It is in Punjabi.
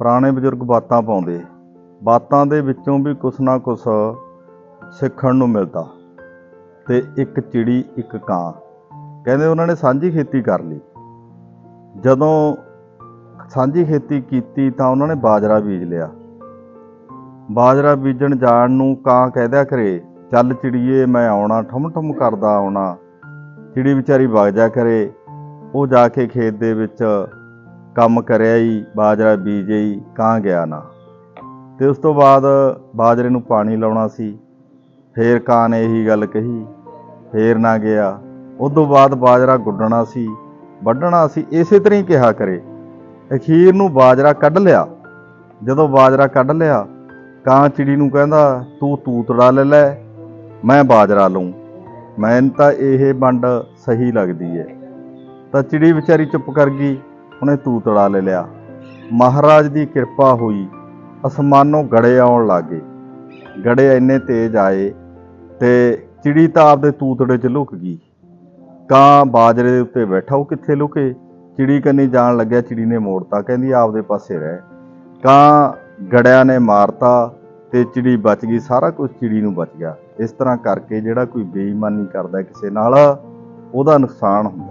ਪੁਰਾਣੇ ਬਜ਼ੁਰਗ ਬਾਤਾਂ ਪਾਉਂਦੇ। ਬਾਤਾਂ ਦੇ ਵਿੱਚੋਂ ਵੀ ਕੁਛ ਨਾ ਕੁਛ ਸਿੱਖਣ ਨੂੰ ਮਿਲਦਾ। ਤੇ ਇੱਕ ਚਿੜੀ, ਇੱਕ ਕਾਂ। ਕਹਿੰਦੇ ਉਹਨਾਂ ਨੇ ਸਾਂਝੀ ਖੇਤੀ ਕਰ ਲਈ। ਜਦੋਂ ਸਾਂਝੀ ਖੇਤੀ ਕੀਤੀ ਤਾਂ ਉਹਨਾਂ ਨੇ ਬਾਜਰਾ ਬੀਜ ਲਿਆ। ਬਾਜਰਾ ਬੀਜਣ ਜਾਣ ਨੂੰ ਕਾਂ ਕਹਿਦਿਆ ਕਰੇ, ਚੱਲ ਚਿੜੀਏ, ਮੈਂ ਆਉਣਾ ਠਮ ਠਮ ਕਰਦਾ ਆਉਣਾ। ਚਿੜੀ ਵਿਚਾਰੀ ਵਗ ਜਾ ਕਰੇ। ਉਹ ਜਾ ਕੇ ਖੇਤ ਦੇ ਵਿੱਚ ਕੰਮ ਕਰਿਆ ਹੀ ਬਾਜਰਾ ਬੀਜੇ ਹੀ ਕਾਂ ਗਿਆ ਨਾ। ਤੇ ਉਸ ਤੋਂ ਬਾਅਦ ਬਾਜਰੇ ਨੂੰ ਪਾਣੀ ਲਾਉਣਾ ਸੀ। ਫੇਰ ਕਾਂ ਨੇ ਇਹੀ ਗੱਲ ਕਹੀ, ਫੇਰ ਨਾ ਗਿਆ। ਉਸ ਤੋਂ ਬਾਅਦ ਬਾਜਰਾ ਗੁੱਡਣਾ ਸੀ। ਵੱਢਣਾ ਸੀ, ਇਸੇ ਤਰ੍ਹਾਂ ਹੀ ਕਿਹਾ ਕਰੇ। ਅਖੀਰ ਨੂੰ ਬਾਜਰਾ ਕੱਢ ਲਿਆ। ਜਦੋਂ ਬਾਜਰਾ ਕੱਢ ਲਿਆ, ਕਾਂ ਚਿੜੀ ਨੂੰ ਕਹਿੰਦਾ, ਤੂੰ ਤੂਤੜਾ ਲੈ ਲੈ, ਮੈਂ ਬਾਜਰਾ ਲਊਂ। ਮੈਨੂੰ ਤਾਂ ਇਹ ਵੰਡ ਸਹੀ ਲੱਗਦੀ ਹੈ ਤਾਂ ਚਿੜੀ ਵਿਚਾਰੀ ਚੁੱਪ ਕਰ ਗਈ। ਉਹਨੇ ਤੂਤੜਾ ਲੈ ਲਿਆ। ਮਹਾਰਾਜ ਦੀ ਕਿਰਪਾ ਹੋਈ, ਅਸਮਾਨੋਂ ਗੜੇ ਆਉਣ ਲੱਗੇ। ਗੜੇ ਇੰਨੇ ਤੇਜ਼ ਆਏ ਤੇ ਚਿੜੀ ਤਾਂ ਆਪਦੇ ਤੂਤੜੇ 'ਚ ਲੁਕ ਗਈ। ਕਾਂ ਬਾਜਰੇ ਦੇ ਉੱਤੇ ਬੈਠਾ, ਉਹ ਕਿੱਥੇ ਲੁਕੇ? ਚਿੜੀ ਕੰਨੀ ਜਾਣ ਲੱਗਿਆ, ਚਿੜੀ ਨੇ ਮੋੜਤਾ, ਕਹਿੰਦੀ, ਆਪਦੇ ਪਾਸੇ ਰਹਿ। ਕਾਂ ਗੜਿਆਂ ਨੇ ਮਾਰਤਾ ਤੇ ਚਿੜੀ ਬਚ ਗਈ, ਸਾਰਾ ਕੁਝ ਚਿੜੀ ਨੂੰ ਬਚ ਗਿਆ। ਇਸ ਤਰ੍ਹਾਂ ਕਰਕੇ ਜਿਹੜਾ ਕੋਈ ਬੇਈਮਾਨੀ ਕਰਦਾ ਕਿਸੇ ਨਾਲ, ਉਹਦਾ ਨੁਕਸਾਨ ਹੁੰਦਾ।